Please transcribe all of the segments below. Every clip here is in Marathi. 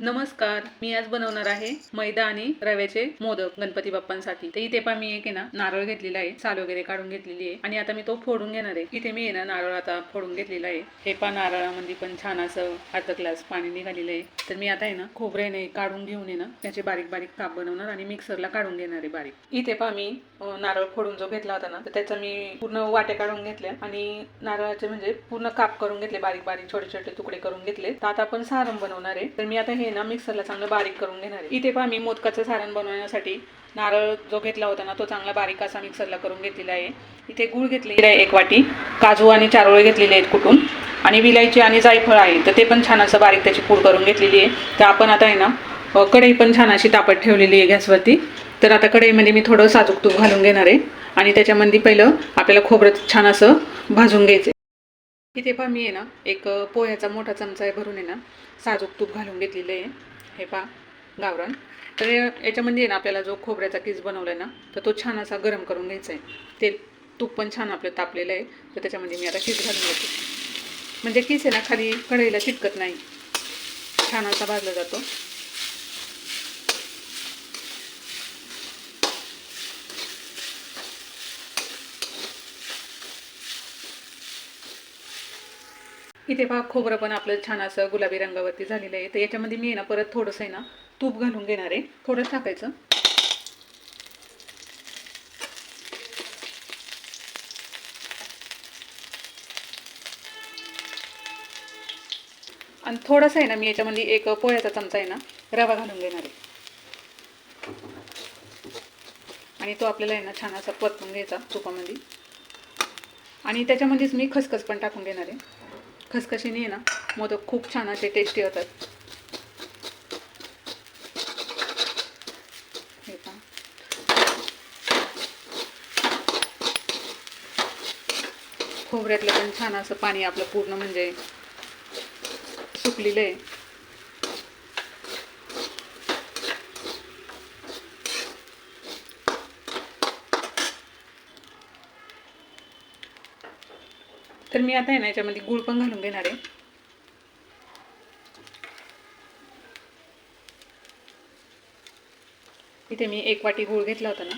नमस्कार मी आज बनवणार आहे मैदा आणि रव्याचे मोदक गणपती बाप्पांसाठी. तर इथे पण मी एक आहे ना नारळ घेतलेला आहे साल वगैरे काढून घेतलेली आहे. आणि आता मी तो फोडून घेणार आहे. इथे मी आहे ना नारळ आता फोडून घेतलेला आहे. हे पा नारळामध्ये पण छान असं अर्ध ग्लास पाणी निघालेलं आहे. तर मी आता आहे ना खोबऱ्याने काढून घेऊन आहे ना त्याचे बारीक बारीक काप बनवणार आणि मिक्सरला काढून घेणार आहे बारीक. इथे पा मी नारळ फोडून जो घेतला होता ना तर त्याचा मी पूर्ण वाट्या काढून घेतल्या आणि नारळाचे म्हणजे पूर्ण काप करून घेतले बारीक बारीक छोटे छोटे तुकडे करून घेतले. तर आता आपण सारण बनवणार आहे. तर मी आता हे ना मिक्सरला चांगलं बारीक करून घेणार आहे. इथे पहा मी मोदकाचं सारण बनवण्यासाठी नारळ जो घेतला होता ना तो चांगला बारीक असा मिक्सरला करून घेतलेला आहे. इथे गूळ घेतलेला आहे एक वाटी काजू आणि चारोळे घेतलेले आहेत कुटून आणि विलायची आणि जायफळ आहे तर ते पण छान असं बारीक त्याची पूड करून घेतलेली आहे. तर आपण आता आहे ना कढई पण छान अशी तापत ठेवलेली आहे गॅसवरती. तर आता कढईमध्ये मी थोडं साजूक तूप घालून घेणार आहे. आणि त्याच्यामध्ये पहिलं आपल्याला खोबरं छान असं भाजून घ्यायचं इथे पहा मी आहे ना एक पोह्याचा मोठा चमचा आहे भरून आहे ना साजूक तूप घालून घेतलेलं आहे. हे पहा गावरान. तर या- याच्यामध्ये आहे ना आपल्याला जो खोबऱ्याचा किस बनवला आहे ना तर तो छान असा गरम करून घ्यायचा आहे. ते तूप पण छान आपलं तापलेलं आहे. तर त्याच्यामध्ये मी आता किस घालून घेते. म्हणजे किस आहे ना खाली कढईला चिटकत नाही. छान असा भाजला जातो. इथे पहा खोबरं पण आपलं छान असं गुलाबी रंगावरती झालेलं आहे. तर याच्यामध्ये मी आहे ना परत थोडंसं आहे ना तूप घालून घेणार आहे. थोडं टाकायचं. आणि थोडंसं आहे ना मी याच्यामध्ये एक पोळ्याचा चमचा आहे ना रवा घालून घेणार आहे. आणि तो आपल्याला आहे ना छान असा परतून घ्यायचा तुपामध्ये. आणि त्याच्यामध्येच मी खसखस पण टाकून घेणार आहे. खसखशीने आहे ना मोदक खूप छान असे टेस्टी होतात हे पहा. खोबऱ्यातलं पण छान असं पाणी आपलं पूर्ण म्हणजे सुकलेलं आहे तर मी आता आहे ना याच्यामध्ये गुळ पण घालून घेणार आहे. इथे मी एक वाटी गुळ घेतला होता ना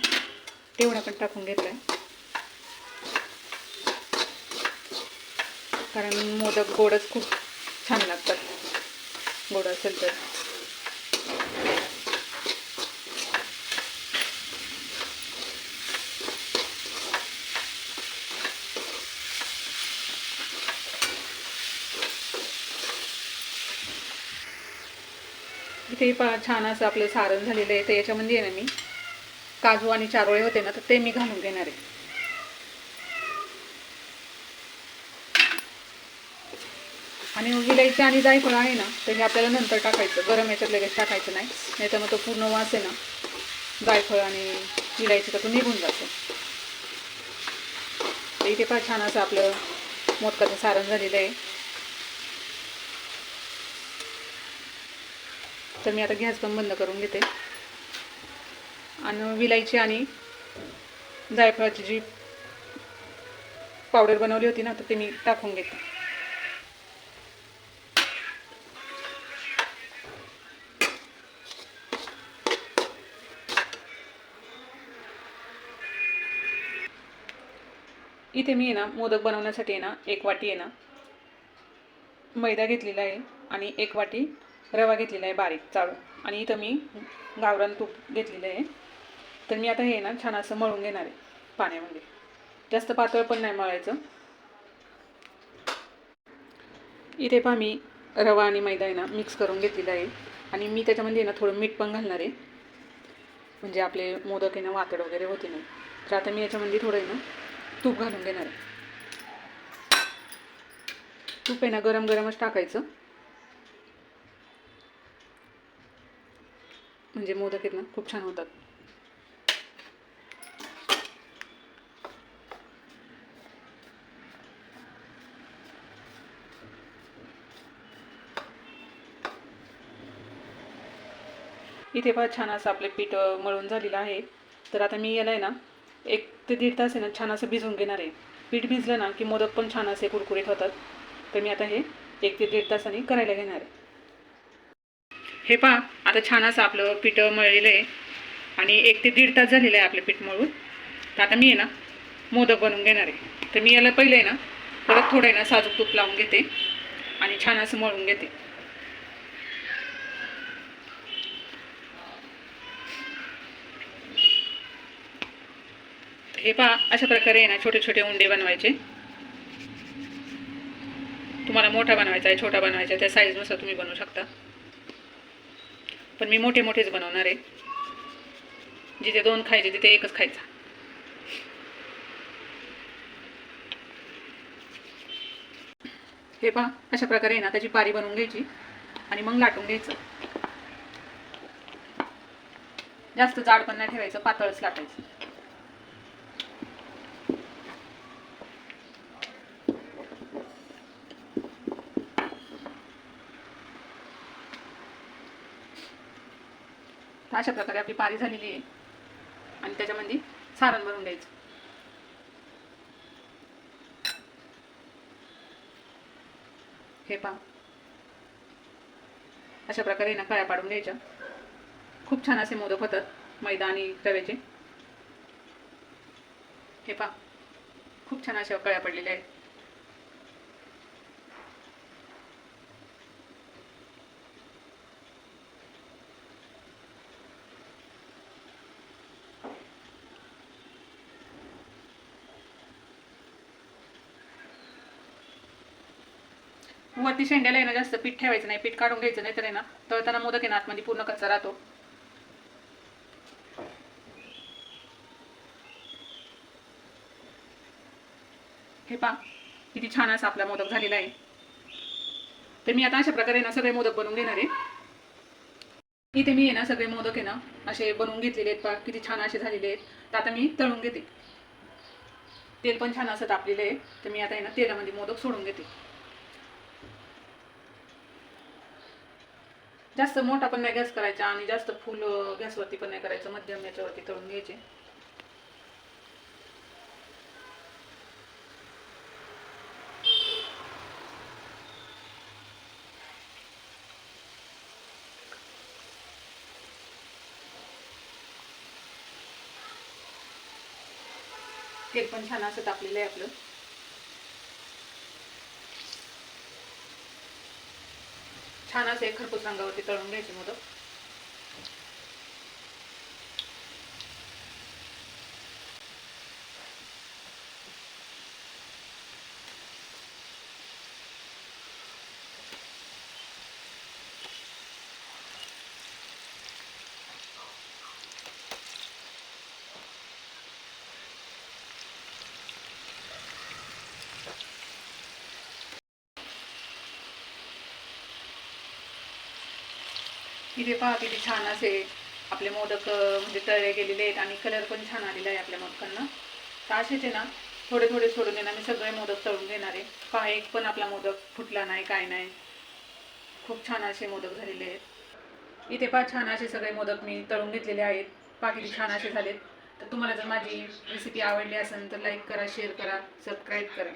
तेवढा पण टाकून घेतलाय. कारण मोदक गोडच खूप छान लागतात. गोड असेल तर. इथे प छान असं आपलं सारण झालेलं आहे. तर याच्यामध्ये आहे ना मी. काजू आणि चारोळे होते ना तर ते मी घालून घेणार आहे. आणि इलायची आणि जायफळ आहे ना तर हे आपल्याला नंतर टाकायचं. गरम याच्यात लगेच टाकायचं नाही. नाही तर मग तो पूर्ण वास आहे ना जायफळ आणि इलायची तर तो निघून जातो. तर इथे फार छान असं आपलं मोदकाचं सारण झालेलं आहे. तर मी आता गॅस पण बंद करून घेते. आणि विलायची आणि जायफळाची जी पावडर बनवली होती ना तर ते मी टाकून घेते. इथे मी आहे ना मोदक बनवण्यासाठी आहे ना एक वाटी आहे ना मैदा घेतलेला आहे आणि एक वाटी रवा घेतलेला आहे बारीक चाळून. आणि इथं मी गावरान तूप घेतलेलं आहे. तर मी आता हे ना छान असं मळून घेणार आहे पाण्यामध्ये. जास्त पातळ पण नाही मळायचं. इथे पहा मी रवा आणि मैदा आहे ना मिक्स करून घेतलेला आहे. आणि मी त्याच्यामध्ये आहे ना थोडं मीठ पण घालणार आहे. म्हणजे आपले मोदक आहे ना वातड वगैरे होते नाही तर आता मी याच्यामध्ये थोडं आहे ना तूप घालून घेणार आहे. तूप आहे ना गरम गरमच टाकायचं. म्हणजे मोदक आहेत ना खूप छान होतात. इथे पहा छान असं आपले पीठ मळून झालेलं आहे. तर आता मी याला आहे ना एक ते दीड तास आहे ना छान असं भिजवून घेणार आहे. पीठ भिजलं ना की मोदक पण छान असे कुरकुरीत होतात. तर मी आता हे एक ते दीड तासाने करायला घेणार आहे. हे पहा आता छान असं आपलं पीठ मळलेलं आहे. आणि एक ते दीड तास झालेलं आहे आपलं पीठ मळून. तर आता मी आहे ना मोदक बनवून घेणार आहे. तर मी याला पहिले आहे ना परत थोडं आहे ना साजूक तूप लावून घेते. आणि छान असं मळून घेते. हे पहा अशा प्रकारे आहे ना छोटे छोटे उंडे बनवायचे. तुम्हाला मोठा बनवायचा आहे छोटा बनवायचा आहे त्या साईजनुसार तुम्ही बनवू शकता. पण मी मोठे मोठेच बनवणार आहे. जिथे दोन खायचे तिथे एकच खायचा. हे पहा अशा प्रकारे ना त्याची पारी बनवून घ्यायची आणि मग लाटून घ्यायचं. जास्त जाड पण नाही ठेवायचं पातळच लाटायचं. तर अशा प्रकारे आपली पारी झालेली आहे. आणि त्याच्यामध्ये सारण भरून द्यायचं. हे पहा. अशा प्रकारे ना कळ्या पाडून घ्यायच्या. खूप छान असे मोदक होतात मैदा आणि रव्याचे. हे पहा. खूप छान अशा कळ्या पडलेल्या आहेत. वरती शेंड्याला येणं जास्त पीठ ठेवायचं नाही पीठ काढून घ्यायचं नाही तर आहे ना तळताना मोदक आहे ना आतमध्ये पूर्ण कच्चा राहतो. हे पा किती छान असा आपला मोदक झालेला आहे. तर मी आता अशा प्रकारे ना सगळे मोदक बनवून घेणार आहे. इथे मी आहे ना सगळे मोदक आहे ना असे बनवून घेतलेले आहेत पा किती छान असे झालेले आहेत. तर आता मी तळून घेते. तेल पण छान असं तापलेलं आहे. तर मी आता आहे ना तेलामध्ये मोदक सोडून घेते. जास्त मोठा पण नाही गॅस करायचा आणि जास्त फुल गॅसवरती पण नाही करायचं मध्यम याच्यावरती तळून घ्यायचे. तेल पण छान असं तापलेलं आहे आपलं. छान असे एक खरपूस रंगावरती तळून घ्यायचे मोदक. इथे पहा किती छान असे आपले मोदक म्हणजे तळले गेलेले आहेत आणि कलर पण छान आलेला आहे आपल्या मोदकांना. तर असेच आहे ना थोडे थोडे सोडून देणार मी सगळे मोदक तळून घेणार आहे. पहा एक पण आपला मोदक फुटला नाही काय नाही. खूप छान असे मोदक झालेले आहेत. इथे पहा छान असे सगळे मोदक मी तळून घेतलेले आहेत. पहा किती छान असे झालेत. तर तुम्हाला जर माझी रेसिपी आवडली असेल तर लाईक करा शेअर करा सबस्क्राईब करा.